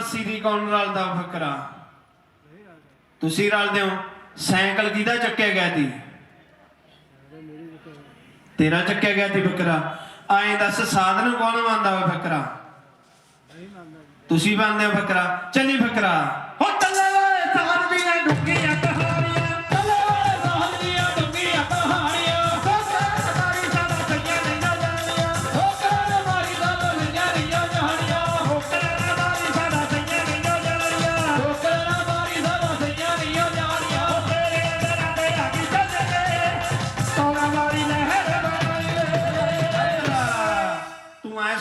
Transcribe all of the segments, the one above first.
ਸੀਰੀ ਕੌਣ ਰਲਦਾ ਫਕਰਾ? ਤੁਸੀਂ ਰਲਦੇ ਹੋ। ਸਾਈਕਲ ਕਿਹਦਾ ਚੱਕਿਆ ਗਿਆ ਸੀ? ਤੇਰਾ ਚੱਕਿਆ ਗਿਆ ਸੀ ਫਕਰਾ। ਐਂ ਦੱਸ, ਸਾਧਨ ਕੌਣ ਮੰਨਦਾ ਵਾ ਫਕਰਾ? ਤੁਸੀਂ ਮੰਨਦੇ ਹੋ ਫਕਰਾ। ਚੱਲੀ ਫਕਰਾ। ਹੋ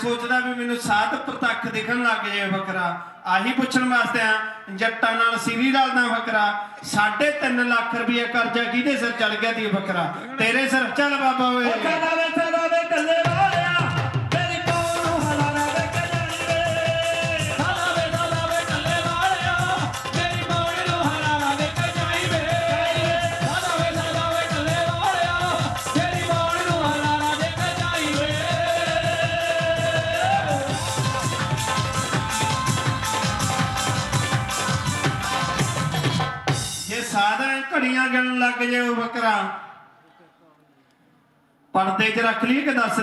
ਸੋਚਦਾ ਵੀ ਮੈਨੂੰ ਸਾਧ ਪ੍ਰਤੱਖ ਦਿਖਣ ਲੱਗ ਜਾਏ ਫਕਰਾ। ਆਹੀ ਪੁੱਛਣ ਵਾਸਤੇ ਆ, ਜੱਟਾਂ ਨਾਲ ਸਿਰੀ ਰਲਦਾ ਫਕਰਾ। 3.5 ਲੱਖ ਰੁਪਏ ਕਰਜ਼ਾ ਕਿਹਦੇ ਸਿਰ ਚੜ ਗਿਆ ਦੀ ਫਕਰਾ? ਤੇਰੇ ਸਿਰ ਚੱਲ ਬਾਬਾ ਓਏ। ਜੇ ਘੜੀਆਂ ਗਿਣਨ ਲੱਗ ਜਾਏ ਉਹ ਫਕਰਾ ਪਰਦੇ 'ਚ ਰੱਖ ਲਈਏ ਕਿ ਦੱਸ